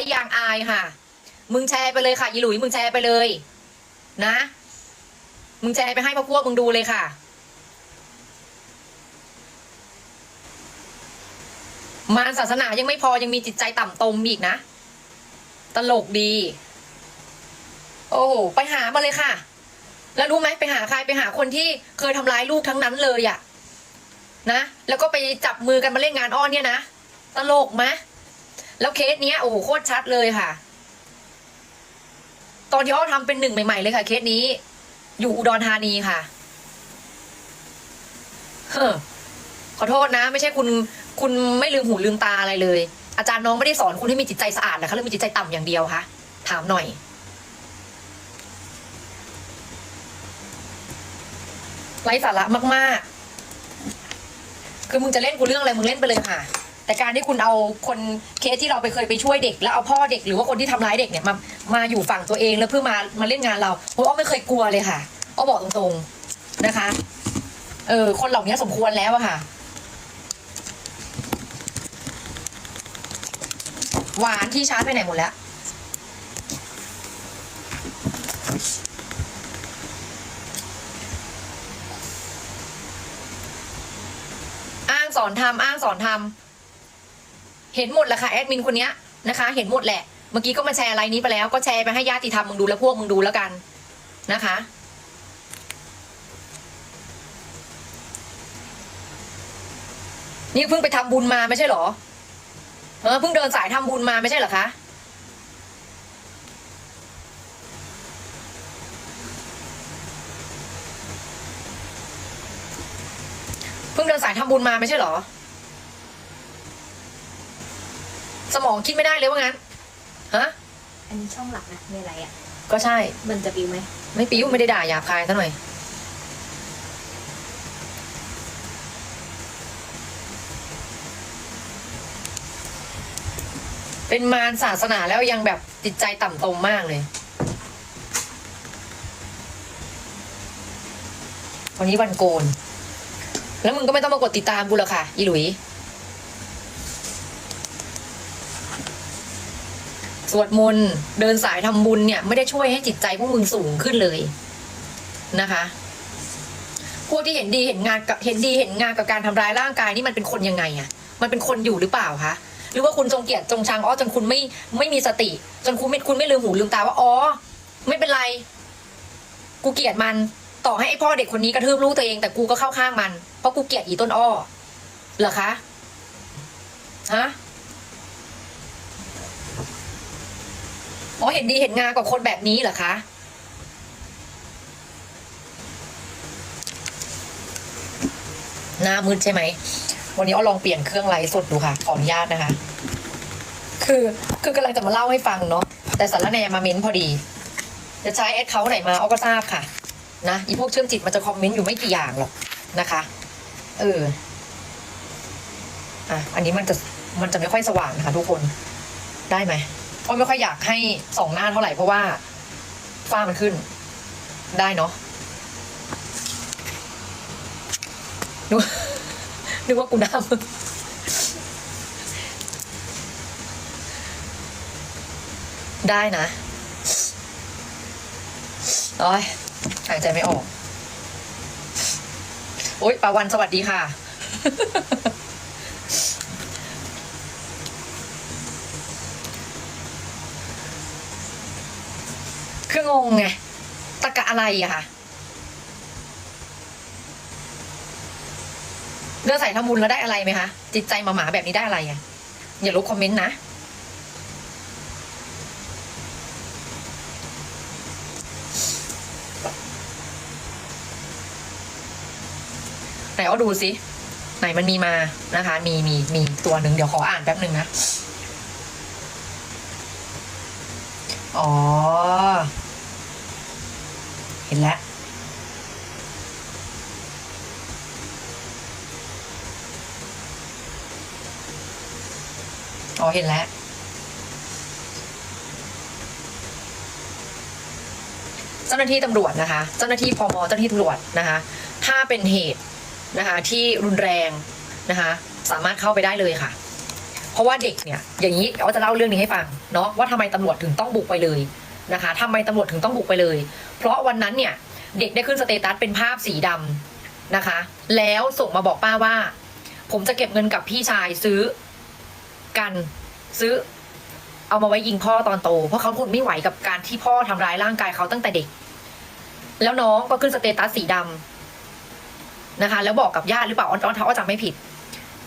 อ้ยางอายค่ะ มึงแชร์ไปเลยค่ะอีหลุยมึงแชร์ไปเลย นะ มึงแชร์ไปให้พวกพวกมึงดูเลยค่ะ มารศาสนายังไม่พอยังมีจิตใจต่ำตมอีกนะ ตลกดี โอ้โหไปหามาเลยค่ะ แล้วรู้ไหมไปหาใครไปหาคนที่เคยทำร้ายลูกทั้งนั้นเลยอะนะ แล้วก็ไปจับมือกันมาเล่นงานอ้อนเนี่ยนะ ตลกไหม แล้วเคสเนี้ยโอ้โหโคตรชัดเลยค่ะ ตอนที่อ้อทำเป็นหนึ่งใหม่ๆเลยค่ะ เคสนี้ อยู่อุดรธานีค่ะเฮ้อขอโทษนะ ไม่ใช่คุณ คุณไม่ลืมหูลืมตาอะไรเลย อาจารย์น้องไม่ได้สอนคุณให้มีจิตใจสะอาดเหรอคะหรือมีจิตใจต่ำอย่างเดียวคะถามหน่อย ไร้สาระมากๆ คือมึงจะเล่นกูเรื่องอะไรมึงเล่นไปเลยค่ะ แต่การที่คุณเอาคนเคสที่เราไปเคยไปช่วยเด็ก แล้วเอาพ่อเด็กหรือว่าคนที่ทำร้ายเด็กเนี่ยมามาอยู่ฝั่งตัวเองแล้วเพื่อมามาเล่นงานเราโอ้อ้อไม่เคยกลัวเลยค่ะอ้อบอกตรงๆนะคะ เออคนเหล่านี้สมควรแล้วอะค่ะหวานที่ชาร์จไปไหนหมดแล้วอ้างสอนทำอ้างสอนทำ เห็นหมดแหละค่ะแอดมินคนนี้นะคะ เห็นหมดแหละ เมื่อกี้ก็มาแชร์ไลน์นี้ไปแล้ว ก็แชร์ไปให้ญาติธรรมมึงดูแล้วพวกมึงดูแล้วกันนะคะนี่เพิ่งไปทำบุญมาไม่ใช่หรอ เออเพิ่งเดินสายทำบุญมาไม่ใช่หรอคะ เพิ่งเดินสายทำบุญมาไม่ใช่หรอ สมองคิดไม่ได้เลยว่างั้นฮะอันนี้ช่องหลักนะมีอะไรอะ ก็ใช่ มันจะปิวไหมไม่ปิ้วไม่ได้ด่าหยาบคายซะหน่อยเป็นมารศาสนาแล้วยังแบบจิตใจต่ำตมมากเลยวันนี้วันโกน แล้วมึงก็ไม่ต้องมากดติดตามกูหรอกค่ะ อีหลุย สวดมนต์เดินสายทำบุญเนี่ย ไม่ได้ช่วยให้จิตใจพวกมึงสูงขึ้นเลยนะคะ พวกที่เห็นดีเห็นงานกับเห็นดีเห็นงานกับการทำร้ายร่างกายนี่มันเป็นคนยังไงอะมันเป็นคนอยู่หรือเปล่าคะหรือว่าคุณจงเกียดจงชังอ้อจนคุณไม่ไม่มีสติ จนคุณไม่คุณไม่ลืมหูลืมตาว่าอ๋อไม่เป็นไร กูเกลียดมัน ต่อให้ไอพ่อเด็กคนนี้กระทืบลูกตัวเองแต่กูก็เข้าข้างมันเพราะกูเกลียดอีต้นอ้อเหรอคะฮะ อ๋อเห็นดีเห็นงามกับคนแบบนี้เหรอคะหน้ามืดใช่ไหม วันนี้เอาลองเปลี่ยนเครื่องไลฟ์สดดูค่ะ ขออนุญาตนะคะ คือคือกำลังจะมาเล่าให้ฟังเนาะ แต่สารแนมาเม้นพอดี จะใช้แอดเขาไหนมาเอาก็ทราบค่ะ นะ อีพวกเชื่อมจิตมันจะคอมเมนต์อยู่ไม่กี่อย่างหรอกนะคะ เออ อะ อันนี้มันจะมันจะไม่ค่อยสว่างนะคะทุกคน ได้ไหม เพราะไม่ค่อยอยากให้สองหน้าเท่าไหร่เพราะว่าฝ้ามันขึ้น ได้เนาะนึกว่านึกว่ากูดำได้นะโอ้ยหายใจไม่ออก โอ๊ยปาวันสวัสดีค่ะ คืองงไงตะกะอะไรอะค่ะเลือกใส่ทำบุญแล้วได้อะไรไหมคะ จิตใจหมาหมาแบบนี้ได้อะไรอะอย่าลบคอมเมนต์นะไหนเอาดูสิไหนมันมีมานะคะ มีมีมีตัวหนึ่งเดี๋ยวขออ่านแป๊บหนึ่งนะ อ๋อ เห็นแล้วอ๋อเห็นแล้ว เจ้าหน้าที่ตำรวจนะคะ เจ้าหน้าที่พมเจ้าหน้าที่ตำรวจนะคะ ถ้าเป็นเหตุนะคะ ที่รุนแรงนะคะ สามารถเข้าไปได้เลยค่ะ เพราะว่าเด็กเนี่ย อย่างนี้อ้อจะเล่าเรื่องนี้ให้ฟังเนาะว่าทำไมตำรวจถึงต้องบุกไปเลย นะคะทำไมตำรวจถึงต้องบุกไปเลย เพราะวันนั้นเนี่ยเด็กได้ขึ้นสเตตัสเป็นภาพสีดำนะคะ แล้วส่งมาบอกป้าว่า ผมจะเก็บเงินกับพี่ชายซื้อกันซื้อ เอามาไว้ยิงพ่อตอนโต เพราะเขาทนไม่ไหวกับการที่พ่อทำร้ายร่างกายเขาตั้งแต่เด็ก แล้วน้องก็ขึ้นสเตตัสสีดำนะคะ แล้วบอกกับญาติหรือเปล่าอ้อนอ้อนเขาจำไม่ผิด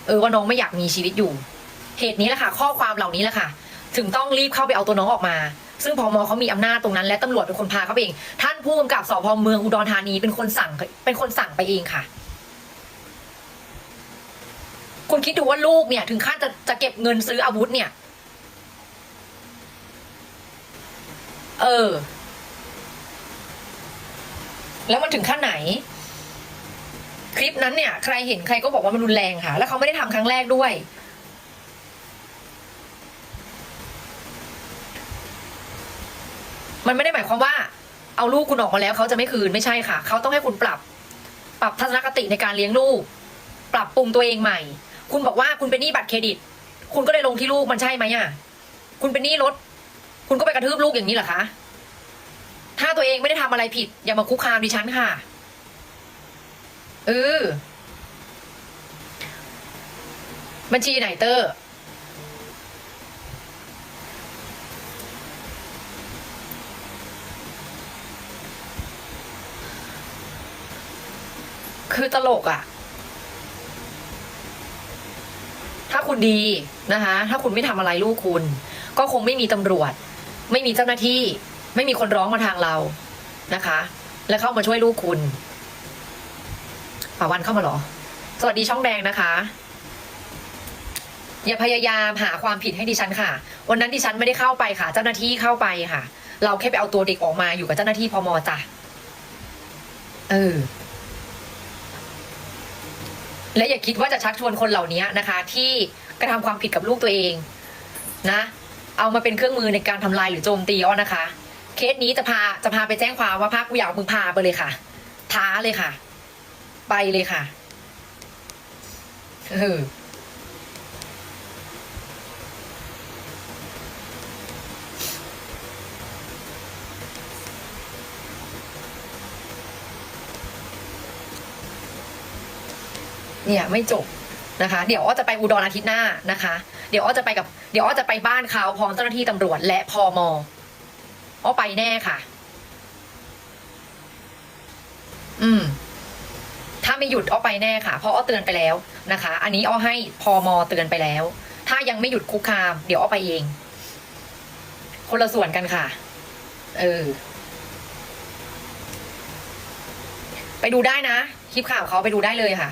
เออว่าน้องไม่อยากมีชีวิตอยู่เหตุนี้แหละค่ะ ข้อความเหล่านี้แหละค่ะ ถึงต้องรีบเข้าไปเอาตัวน้องออกมา ซึ่งพมเขามีอำนาจตรงนั้น และตำรวจเป็นคนพาเขาไปเอง ท่านผู้กำกับสพเมืองอุดรธานีเป็นคนสั่งเป็นคนสั่งไปเองค่ะ คุณคิดดูว่าลูกเนี่ย ถึงขั้นจะจะเก็บเงินซื้ออาวุธเนี่ย เออ แล้วมันถึงขั้นไหน คลิปนั้นเนี่ย ใครเห็นใครก็บอกว่ามันรุนแรงค่ะ แล้วเขาไม่ได้ทำครั้งแรกด้วย มันไม่ได้หมายความว่า เอาลูกคุณออกมาแล้วเขาจะไม่คืนไม่ใช่ค่ะ เขาต้องให้คุณปรับ ปรับทัศนคติในการเลี้ยงลูก ปรับปรุงตัวเองใหม่ คุณบอกว่าคุณเป็นหนี้บัตรเครดิต คุณก็เลยลงที่ลูกมันใช่ไหมอะคุณเป็นหนี้รถ คุณก็ไปกระทืบลูกอย่างนี้เหรอคะ ถ้าตัวเองไม่ได้ทำอะไรผิด อย่ามาคุกคามดิฉันค่ะเออบัญชีไหนเตอร์ คือตลกอะ่ะ ถ้าคุณดีนะคะ ถ้าคุณไม่ทำอะไรลูกคุณ ก็คงไม่มีตำรวจ ไม่มีเจ้าหน้าที่ ไม่มีคนร้องมาทางเรานะคะ และเข้ามาช่วยลูกคุณป่าวันเข้ามาหรอ สวัสดีช่องแดงนะคะ อย่าพยายามหาความผิดให้ดิฉันค่ะ วันนั้นดิฉันไม่ได้เข้าไปค่ะ เจ้าหน้าที่เข้าไปค่ะ เราแค่ไปเอาตัวเด็กออกมาอยู่กับเจ้าหน้าที่พมจ้ะเออ และอย่าคิดว่าจะชักชวนคนเหล่านี้นะคะ ที่กระทำความผิดกับลูกตัวเองนะ เอามาเป็นเครื่องมือในการทำลายหรือโจมตีอ้อนะคะ เคสนี้จะพาจะพาไปแจ้งความว่าภาคผู้ยาวมึงพาไปเลยค่ะ ท้าเลยค่ะ ไปเลยค่ะเออ เนี่ยไม่จบนะคะ เดี๋ยวอ้อจะไปอุดรอาทิตย์หน้านะคะ เดี๋ยวอ้อจะไปกับเดี๋ยวอ้อจะไปบ้านเขาพร้อมเจ้าหน้าที่ตำรวจและพมอ้อไปแน่ค่ะ อืม ถ้าไม่หยุดอ้อไปแน่ค่ะเพราะอ้อเตือนไปแล้วนะคะ อันนี้อ้อให้พมเตือนไปแล้ว ถ้ายังไม่หยุดคุกคาม เดี๋ยวอ้อไปเอง คนละส่วนกันค่ะ เออไปดูได้นะ คลิปข่าวเขาไปดูได้เลยค่ะ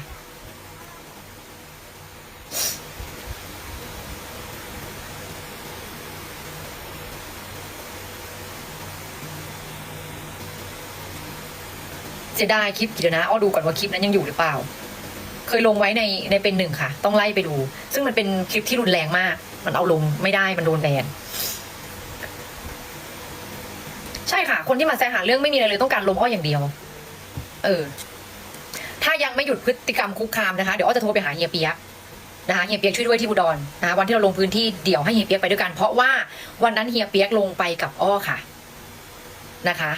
เสียดายคลิปเดี๋ยวนะอ้อดูก่อนว่าคลิปนั้นยังอยู่หรือเปล่า เคยลงไว้ในในเป็นหนึ่งค่ะ ต้องไล่ไปดู ซึ่งมันเป็นคลิปที่รุนแรงมาก มันเอาลงไม่ได้มันโดนแบนใช่ค่ะ คนที่มาแซงหาเรื่องไม่มีอะไรเลยต้องการลมอ้ออย่างเดียว เออ ถ้ายังไม่หยุดพฤติกรรมคุกคามนะคะเดี๋ยวอ้อจะโทรไปหาเฮียเปียกนะคะเฮียเปียกช่วยด้วยที่อุดรนะคะวันที่เราลงพื้นที่เดี๋ยวให้เฮียเปียกไปด้วยกัน เพราะว่าวันนั้นเฮียเปียกลงไปกับอ้อค่ะนะคะ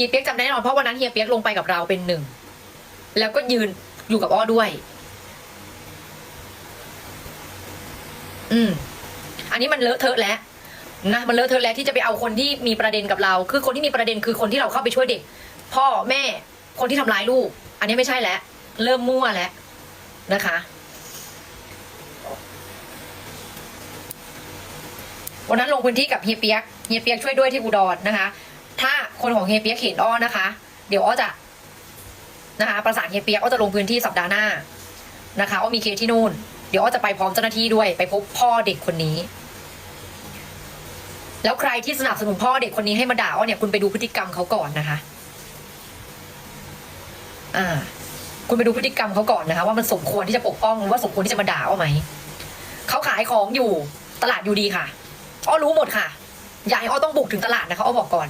ฮียเปียกจำได้แน่นอนเพราะวันนั้นเฮียเปียกลงไปกับเราเป็นหนึ่งแล้วก็ยืนอยู่กับอ้อด้วย อืม อันนี้มันเลอะเทอะแล้วนะมันเลอะเทอะแล้วที่จะไปเอาคนที่มีประเด็นกับเรา คือคนที่มีประเด็นคือคนที่เราเข้าไปช่วยเด็ก พ่อแม่คนที่ทำร้ายลูก อันนี้ไม่ใช่แล้วเริ่มมั่วแล้วนะคะ วันนั้นลงพื้นที่กับเฮียเปียกเฮียเปียกช่วยด้วยที่อุดรนะคะ คนของเฮียเปียกเห็นอ้อนะคะ เดี๋ยวอ้อจะนะคะ ประสานเฮียเปียกอ้อจะลงพื้นที่สัปดาห์หน้านะคะอ้อมีเคสที่นู่น เดี๋ยวอ้อจะไปพร้อมเจ้าหน้าที่ด้วย ไปพบพ่อเด็กคนนี้ แล้วใครที่สนับสนุนพ่อเด็กคนนี้ให้มาด่าอ้อเนี่ยคุณไปดูพฤติกรรมเขาก่อนนะคะ อ่า คุณไปดูพฤติกรรมเขาก่อนนะคะ ว่ามันสมควรที่จะปกป้องหรือว่าสมควรที่จะมาด่าอ้อไหมเขาขายของอยู่ตลาดอยู่ดีค่ะอ้อรู้หมดค่ะอย่าให้อ้อต้องบุกถึงตลาดนะคะอ้อบอกก่อน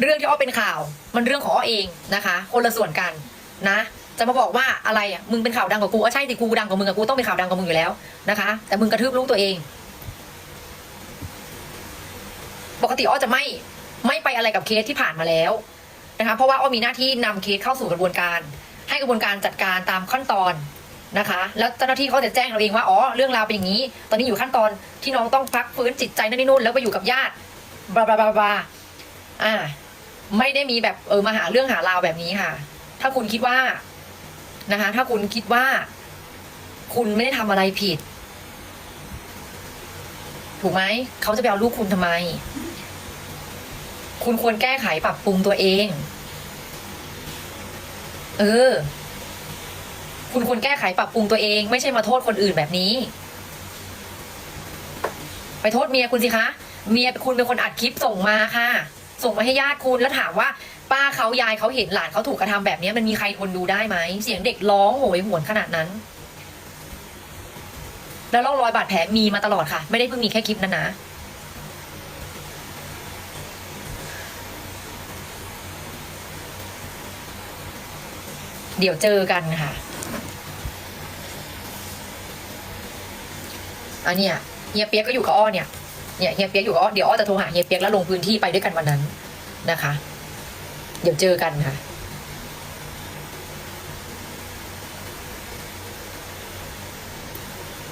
เรื่องที่อ้อเป็นข่าว มันเรื่องของอ้อเองนะคะ คนละส่วนกันนะ จะมาบอกว่าอะไรอะมึงเป็นข่าวดังกว่ากูอ๋อใช่สิกูดังกว่ามึงอะกูต้องเป็นข่าวดังกว่ามึงอยู่แล้วนะคะ แต่มึงกระทืบลูกตัวเอง ปกติอ้อจะไม่ไม่ไปอะไรกับเคสที่ผ่านมาแล้วนะคะเพราะว่าอ้อมีหน้าที่นำเคสเข้าสู่กระบวนการ ให้กระบวนการจัดการตามขั้นตอนนะคะ แล้วเจ้าหน้าที่เขาจะแจ้งเราเองว่าอ๋อเรื่องราวเป็นอย่างนี้ ตอนนี้อยู่ขั้นตอนที่น้องต้องพักฟื้นจิตใจนั่นนี่นู่นแล้วไปอยู่กับญาติบลาบลาบลาบลาอ่า ไม่ได้มีแบบเออมาหาเรื่องหาราวแบบนี้ค่ะ ถ้าคุณคิดว่านะคะ ถ้าคุณคิดว่า คุณไม่ได้ทำอะไรผิด ถูกไหมเขาจะไปเอาลูกคุณทำไม คุณควรแก้ไขปรับปรุงตัวเอง เออ คุณควรแก้ไขปรับปรุงตัวเอง ไม่ใช่มาโทษคนอื่นแบบนี้ ไปโทษเมียคุณสิคะ เมียคุณเป็นคนอัดคลิปส่งมาค่ะ ส่งมาให้ญาติคุณแล้วถามว่า ป้าเขายายเขาเห็นหลานเขาถูกกระทำแบบนี้มันมีใครทนดูได้ไหมเสียงเด็กร้องโหยหวนขนาดนั้น แล้วร่องรอยบาดแผลมีมาตลอดค่ะ ไม่ได้เพิ่งมีแค่คลิปนั้นนะเดี๋ยวเจอกันค่ะอันเนี้ยเฮียเปียกก็อยู่กับอ้อเนี่ย เนี่ยเฮียเปียกอยู่อ้อเดี๋ยวอ้อจะโทรหาเฮียเปียกแล้วลงพื้นที่ไปด้วยกันวันนั้นนะคะ เดี๋ยวเจอกันค่ะ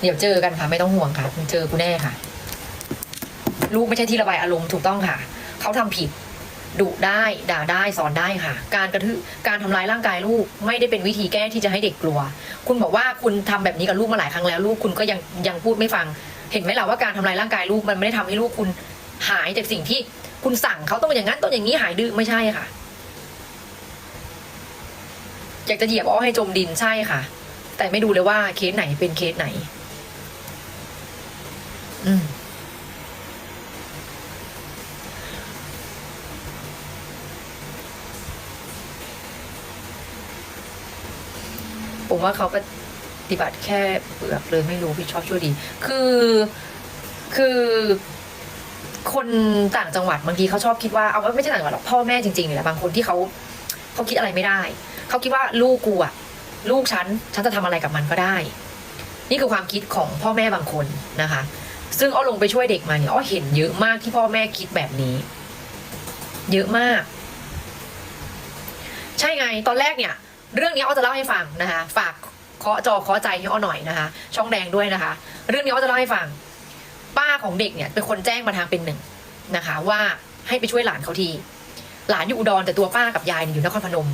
เดี๋ยวเจอกันค่ะ ไม่ต้องห่วงค่ะเจอกูแน่ค่ะ ลูกไม่ใช่ที่ระบายอารมณ์ถูกต้องค่ะ เขาทำผิดดุได้ด่าได้สอนได้ค่ะ การกระทืบการทำร้ายร่างกายลูกไม่ได้เป็นวิธีแก้ที่จะให้เด็กกลัว คุณบอกว่าคุณทำแบบนี้กับลูกมาหลายครั้งแล้ว ลูกคุณก็ยังยังพูดไม่ฟัง เห็นไหมล่ะว่าการทำลายร่างกายลูกมันไม่ได้ทำให้ลูกคุณหายจากสิ่งที่คุณสั่งเขาต้องอย่างนั้นต้องอย่างนี้หายดื้อไม่ใช่ค่ะ อยากจะเหยียบอ้อให้จมดินใช่ค่ะ แต่ไม่ดูเลยว่าเคสไหนเป็นเคสไหน อืมผมว่าเขาป ฏิบัติแค่เปลือกเลยไม่รู้พี่ชอบชั่วดี คือคือคนต่างจังหวัดบางทีเขาชอบคิดว่าเอาว่าไม่ใช่ต่างจังหวัดหรอกพ่อแม่จริงๆเนี่ยแหละบางคนที่เขาเขาคิดอะไรไม่ได้ เขาคิดว่าลูกกูอะลูกฉันฉันจะทำอะไรกับมันก็ได้ นี่คือความคิดของพ่อแม่บางคนนะคะ ซึ่งอ้อลงไปช่วยเด็กมาเนี่ยอ้อเห็นเยอะมากที่พ่อแม่คิดแบบนี้ เยอะมาก ใช่ไงตอนแรกเนี่ย เรื่องนี้อ้อจะเล่าให้ฟังนะคะ ฝาก เคาะจอเคาะใจให้อ้อหน่อยนะคะ ช่องแดงด้วยนะคะ เรื่องนี้อ้อจะเล่าให้ฟัง ป้าของเด็กเนี่ยเป็นคนแจ้งมาทางเป็นหนึ่งนะคะ ว่าให้ไปช่วยหลานเขาที หลานอยู่อุดรแต่ตัวป้ากับยายอยู่นครพนม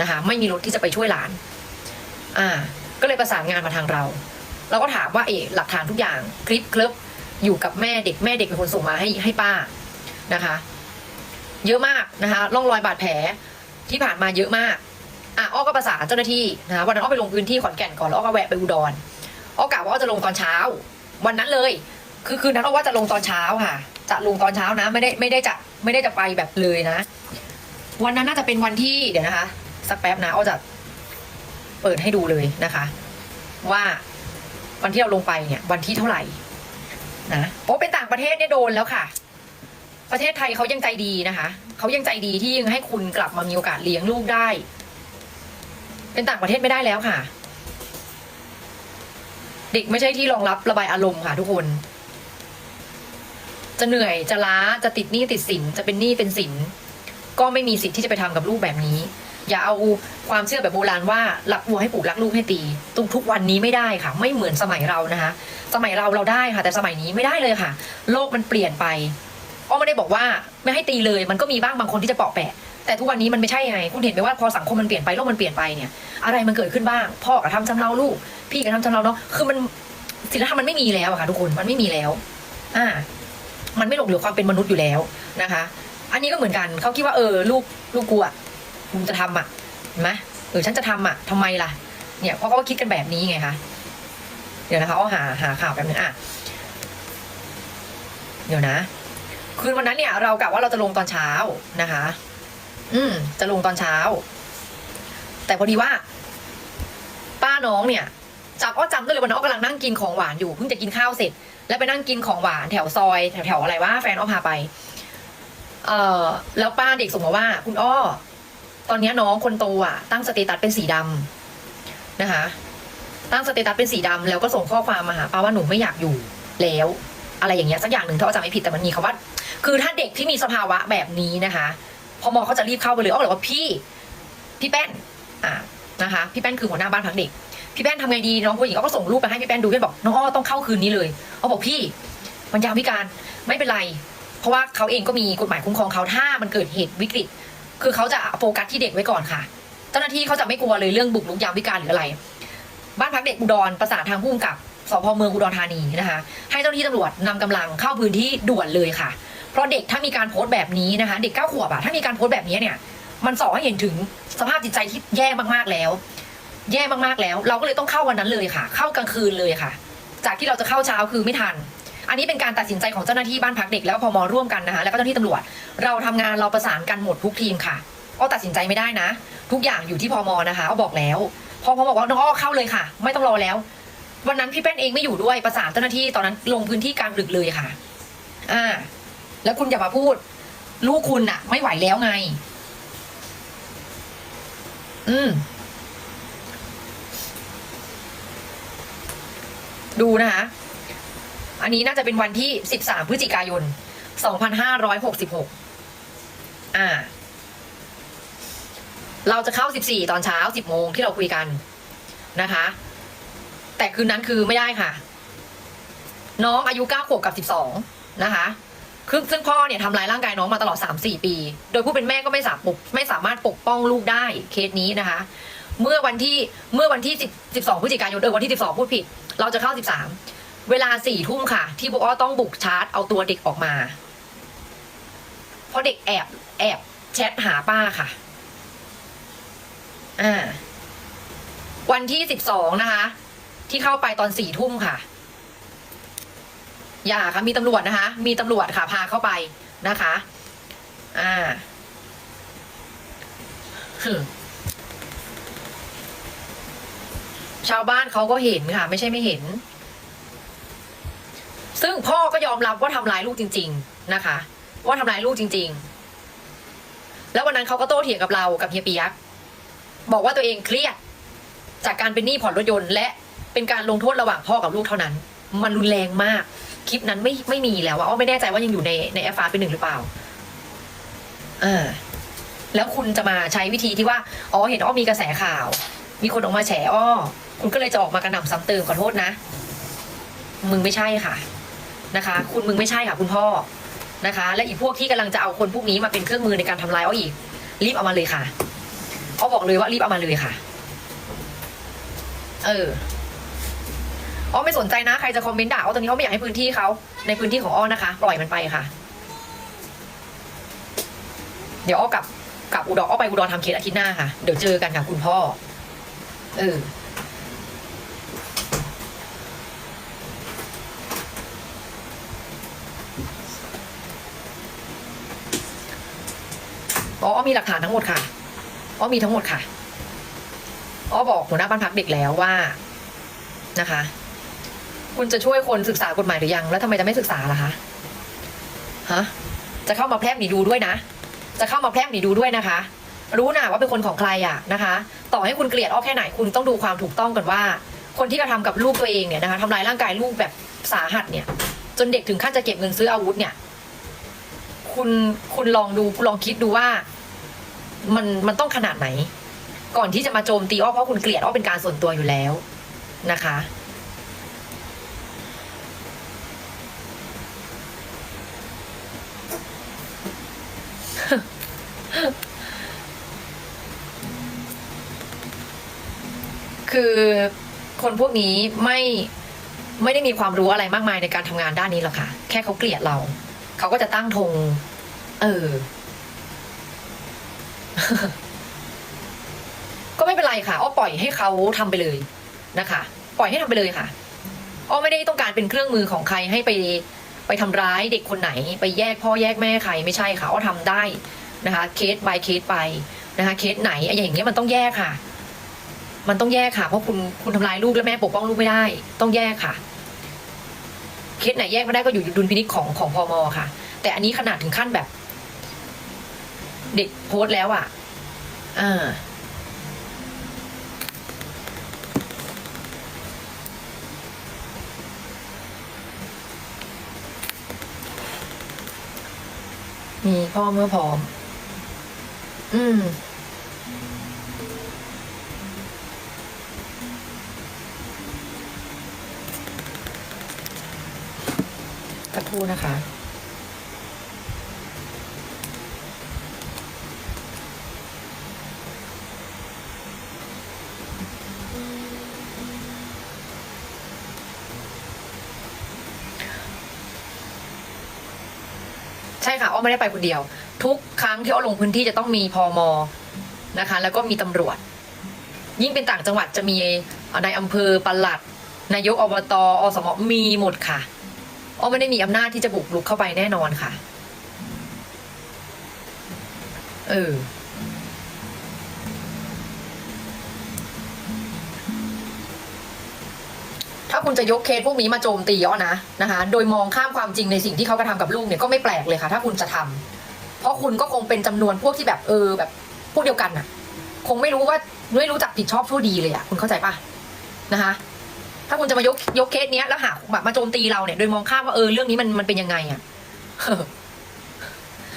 นะคะ ไม่มีรถที่จะไปช่วยหลาน อ่า ก็เลยประสานงานมาทางเรา เราก็ถามว่าเออหลักฐานทุกอย่างคลิปคลิปอยู่กับแม่เด็กแม่เด็กเป็นคนส่งมาให้ให้ป้านะคะ เยอะมากนะคะร่องรอยบาดแผลที่ผ่านมาเยอะมาก อะอ้อก็ประสานเจ้าหน้าที่นะวันนั้นอ้อไปลงพื้นที่ขอนแก่นก่อนแล้วอ้อก็แวะไปอุดรอ้อกะว่าอ้อจะลงตอนเช้า วันนั้นเลย คือคืนนั้นอ้อว่าจะลงตอนเช้าค่ะ จะลงตอนเช้านะไม่ได้ไม่ได้จะไม่ได้จะไปแบบเลยนะ วันนั้นน่าจะเป็นวันที่เดี๋ยวนะคะ สักแป๊บนะอ้อจะเปิดให้ดูเลยนะคะ ว่าวันที่เราลงไปเนี่ย วันที่เท่าไหร่นะโอ้เป็นต่างประเทศเนี่ยโดนแล้วค่ะ ประเทศไทยเขายังใจดีนะคะเขายังใจดีที่ยังให้คุณกลับมามีโอกาสเลี้ยงลูกได้ เป็นต่างประเทศไม่ได้แล้วค่ะ เด็กไม่ใช่ที่รองรับระบายอารมณ์ค่ะทุกคน จะเหนื่อยจะล้าจะติดหนี้ติดสินจะเป็นหนี้เป็นสิน ก็ไม่มีสิทธิ์ที่จะไปทำกับลูกแบบนี้ อย่าเอาความเชื่อแบบโบราณว่ารักวัวให้ปลูกรักลูกให้ตีทุกทุกวันนี้ไม่ได้ค่ะ ไม่เหมือนสมัยเรานะคะ สมัยเราเราได้ค่ะ แต่สมัยนี้ไม่ได้เลยค่ะ โลกมันเปลี่ยนไปอ้อไม่ได้บอกว่าไม่ให้ตีเลย มันก็มีบ้างบางคนที่จะเปาะแปะ แต่ทุกวันนี้มันไม่ใช่ไง คุณเห็นไหมว่าพอสังคมมันเปลี่ยนไปโลกมันเปลี่ยนไปเนี่ย อะไรมันเกิดขึ้นบ้าง พ่อกับทำชำเราลูก พี่กับทำชำเราเนาะคือมันศีลธรรมมันไม่มีแล้วอะค่ะทุกคนมันไม่มีแล้ว อ่า มันไม่หลงเหลือความเป็นมนุษย์อยู่แล้วนะคะ อันนี้ก็เหมือนกันเขาคิดว่าเออลูกลูกกูอะกูจะทำอะเห็นไหมเออฉันจะทำอะทำไมล่ะ เนี่ยเพราะเขาคิดกันแบบนี้ไงคะเดี๋ยวนะคะเอาหาหาข่าวแบบนึงอะเดี๋ยวนะ คืนวันนั้นเนี่ย เรากะว่าเราจะลงตอนเช้านะคะ อืม จะลงตอนเช้า แต่พอดีว่า ป้าน้องเนี่ยจับอ้อจำได้เลยวันนั้นอ้อกำลังนั่งกินของหวานอยู่เพิ่งจะกินข้าวเสร็จ แล้วไปนั่งกินของหวานแถวซอยแถวแถวอะไรว่าแฟนอ้อพาไป เอ่อ แล้วป้าเด็กส่งมาว่า คุณอ้อ ตอนนี้น้องคนโตอะ ตั้งสเตตัสเป็นสีดำนะคะ ตั้งสเตตัสเป็นสีดำแล้วก็ส่งข้อความมาหาป้าว่าหนูไม่อยากอยู่แล้ว อะไรอย่างเงี้ยสักอย่างหนึ่งถ้าว่าจำไม่ผิดแต่มันมีคำว่า คือถ้าเด็กที่มีสภาวะแบบนี้นะคะ พอมอเขาจะรีบเข้าไปเลยอ้อเลยว่าพี่พี่แป้นอ่านะคะพี่แป้นคือหัวหน้าบ้านพักเด็กพี่แป้นทำไงดีน้องผู้หญิงเขาก็ส่งรูปไปให้พี่แป้นดูพี่แป้นบอกน้องอ้อต้องเข้าคืนนี้เลยเขาบอกพี่มันยามวิการไม่เป็นไร เพราะว่าเขาเองก็มีกฎหมายคุ้มครองเขาถ้ามันเกิดเหตุวิกฤต คือเขาจะโฟกัสที่เด็กไว้ก่อนค่ะ เจ้าหน้าที่เขาจะไม่กลัวเลยเรื่องบุกรุกยามวิการหรืออะไร บ้านพักเด็กอุดรประสานทางผู้กำกับสพเมืองอุดรธานีนะคะ ให้เจ้าหน้าที่ตำรวจนำกำลังเข้าพื้นที่ด่วนเลยค่ะ เพราะเด็กถ้ามีการโพสต์แบบนี้นะคะ เด็กเก้าขวบอะถ้ามีการโพสต์แบบนี้เนี่ย มันสอให้เห็นถึงสภาพจิตใจที่แย่มากๆแล้ว แย่มากๆแล้ว เราก็เลยต้องเข้าวันนั้นเลยค่ะ เข้ากลางคืนเลยค่ะ จากที่เราจะเข้าเช้าคือไม่ทัน อันนี้เป็นการตัดสินใจของเจ้าหน้าที่บ้านพักเด็กแล้วพมร่วมกันนะคะแล้วก็เจ้าหน้าที่ตำรวจ เราทำงานเราประสานกันหมดทุกทีมค่ะอ้อตัดสินใจไม่ได้นะ ทุกอย่างอยู่ที่พมนะคะอ้อบอกแล้ว พอพอบอกว่าน้องอ้อเข้าเลยค่ะ ไม่ต้องรอแล้ว วันนั้นพี่แป้นเองไม่อยู่ด้วยประสานเจ้าหน้าที่ตอนนั้นลงพื้นที่กลางดึกเลยค่ะ อ่า แล้วคุณอย่ามาพูด ลูกคุณอะไม่ไหวแล้วไง อืม ดูนะคะอันนี้น่าจะเป็นวันที่ 13 พฤศจิกายน 2566 อ่า เราจะเข้า 14 ตอนเช้า 10 โมงที่เราคุยกันนะคะ แต่คืนนั้นคือไม่ได้ค่ะ น้องอายุ 9 ขวบกับ 12 นะคะ คือซึ่งพ่อเนี่ยทำร้ายร่างกายน้องมาตลอด 3-4 ปี โดยผู้เป็นแม่ก็ไม่สามารถปกไม่สามารถปกป้องลูกได้เคสนี้นะคะ เมื่อวันที่เมื่อวันที่12พฤศจิกายนเออวันที่ 12 พูดผิด เราจะเข้า 13 เวลาสี่ทุ่มค่ะ ที่บอกว่าต้องบุกชาร์จเอาตัวเด็กออกมา เพราะเด็กแอบแอบแชทหาป้าค่ะ อ่า วันที่สิบสองนะคะ ที่เข้าไปตอนสี่ทุ่มค่ะ อย่าค่ะมีตำรวจนะคะ มีตำรวจค่ะพาเข้าไปนะคะ อ่าชาวบ้านเขาก็เห็นค่ะ ไม่ใช่ไม่เห็น ซึ่งพ่อก็ยอมรับว่าทำร้ายลูกจริง ๆนะคะ ว่าทำร้ายลูกจริง ๆ แล้ววันนั้นเขาก็โต้เถียงกับเรากับเฮียปียักษ์บอกว่าตัวเองเครียด จากการเป็นหนี้ผ่อนรถยนต์ และเป็นการลงโทษระหว่างพ่อกับลูกเท่านั้น มันรุนแรงมาก คลิปนั้นไม่ไม่มีแล้วว่าอ้อไม่แน่ใจว่ายังอยู่ในในแอฟฟ้าเป็นหนึ่งหรือเปล่าเอ่าแล้วคุณจะมาใช้วิธีที่ว่าอ๋อเห็นอ้อมีกระแสข่าว มีคนออกมาแฉอ้อ คุณก็เลยจะออกมากระหน่ำซ้ำเติมขอโทษนะ มึงไม่ใช่ค่ะนะคะ คุณมึงไม่ใช่ค่ะคุณพ่อนะคะ และอีกพวกที่กำลังจะเอาคนพวกนี้มาเป็นเครื่องมือในการทำลายอ้ออีก รีบเอามาเลยค่ะอ้อบอกเลยว่ารีบเอามาเลยค่ะ เออ อ้อไม่สนใจนะ ใครจะคอมเมนต์ด่าอ้อตรงนี้อ้อไม่อยากให้พื้นที่เขาในพื้นที่ของอ้อนะคะ ปล่อยมันไปค่ะ เดี๋ยวอ้อกลับกลับอุดรอ้อไปอุดรทำเคสอาทิตย์หน้าค่ะ เดี๋ยวเจอกันค่ะคุณพ่อ เอออ๋ออ้อมีหลักฐานทั้งหมดค่ะอ้อมีทั้งหมดค่ะอ้อบอกหัวหน้าบ้านพักเด็กแล้วว่านะคะ คุณจะช่วยคนศึกษากฎหมายหรือยัง แล้วทำไมจะไม่ศึกษาล่ะคะฮะจะเข้ามาแพร่หนีดูด้วยนะ จะเข้ามาแพร่หนีดูด้วยนะคะ รู้นะว่าเป็นคนของใครอะนะคะ ต่อให้คุณเกลียดอ้อแค่ไหนคุณต้องดูความถูกต้องกันว่า คนที่กระทำกับลูกตัวเองเนี่ยนะคะทำลายร่างกายลูกแบบสาหัสเนี่ย จนเด็กถึงขั้นจะเก็บเงินซื้ออาวุธเนี่ย คุณคุณลองดูคุณลองคิดดูว่า มันมันต้องขนาดไหน ก่อนที่จะมาโจมตีอ้อเพราะคุณเกลียดอ้อเป็นการส่วนตัวอยู่แล้วนะคะ คือคนพวกนี้ไม่ไม่ได้มีความรู้อะไรมากมายในการทำงานด้านนี้หรอกค่ะ แค่เขาเกลียดเรา เขาก็จะตั้งธงเออ ก็ไม่เป็นไรค่ะอ้อปล่อยให้เขาทำไปเลยนะคะ ปล่อยให้ทำไปเลยค่ะอ้อไม่ได้ต้องการเป็นเครื่องมือของใครให้ไปไปทำร้ายเด็กคนไหน ไปแยกพ่อแยกแม่ใครไม่ใช่ค่ะอ้อทำได้ นะคะเคส by เคสไปนะคะเคสไหนไอ้อย่างเงี้ยมันต้องแยกค่ะ มันต้องแยกค่ะเพราะคุณคุณทำลายลูกและแม่ปกป้องลูกไม่ได้ ต้องแยกค่ะ เคสไหนแยกไม่ได้ก็อยู่ดุลพินิจของของพมค่ะ แต่อันนี้ขนาดถึงขั้นแบบ เด็กโพสต์แล้วอะอ่ามีพ่อเมื่อพร้อม อืมสักครู่นะคะใช่ค่ะอ้อไม่ได้ไปคนเดียว ทุก งที่เอ้อลงพื้นที่จะต้องมีพอมนะคะ แล้วก็มีตำรวจ ยิ่งเป็นต่างจังหวัดจะมีในายอำเภอปลัด นายกอบตอสมมีหมดค่ะอ้อไม่ได้มีอำนาจที่จะบุกรุกเข้าไปแน่นอนค่ะ เออถ้าคุณจะยกเคสพวกนี้มาโจมตีอ้อนะนะคะ โดยมองข้ามความจริงในสิ่งที่เขากระทำกับลูกเนี่ยก็ไม่แปลกเลยค่ะ ถ้าคุณจะทำเพ ราะคุณก็คงเป็นจำนวนพวกที่แบบเออแบบพวกเดียวกันน่ะ คงไม่รู้ว่าไม่รู้จักผิดชอบชั่วดีเลยอะคุณเข้าใจปะนะคะ ถ้าคุณจะมายกยกเคสเนี้ยแล้วหาแบบมาโจมตีเราเนี่ยโดยมองข้ามว่าเออเรื่องนี้มันมันเป็นยังไงอะ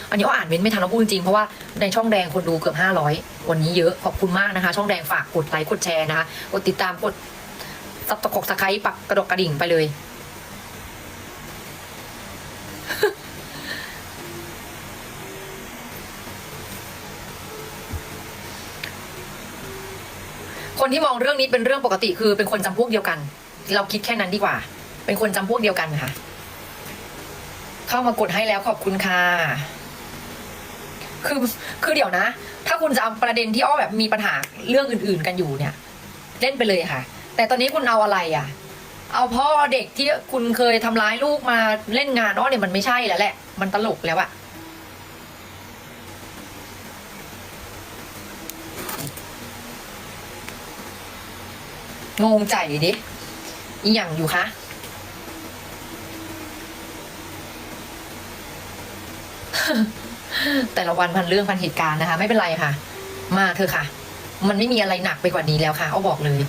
อันนี้อ้ออ่านเม้นไม่ทันเราพูดจริงๆเพราะว่าในช่องแดงคนดูเกือบห้าร้อยวันนี้เยอะขอบคุณมากนะคะ ช่องแดงฝากกดไลค์กดแชร์นะคะกดติดตามกดซับตะกกสไครปักกระดกกระดิ่งไปเลย คนที่มองเรื่องนี้เป็นเรื่องปกติคือเป็นคนจำพวกเดียวกัน เราคิดแค่นั้นดีกว่า เป็นคนจำพวกเดียวกันค่ะ เข้ามากดให้แล้วขอบคุณค่ะคือคือเดี๋ยวนะ ถ้าคุณจะเอาประเด็นที่อ้อแบบมีปัญหาเรื่องอื่น ๆ กันอยู่เนี่ย เล่นไปเลยค่ะ แต่ตอนนี้คุณเอาอะไรอะ เอาพ่อเด็กที่คุณเคยทำร้ายลูกมาเล่นงานอ้อเนี่ยมันไม่ใช่แล้วแหละ มันตลกแล้วอะ งงใจดิอีหยังอยู่คะแต่ละวันพันเรื่องพันเหตุการณ์นะคะ ไม่เป็นไรค่ะ มาเธอค่ะ มันไม่มีอะไรหนักไปกว่านี้แล้วค่ะเอาบอกเลย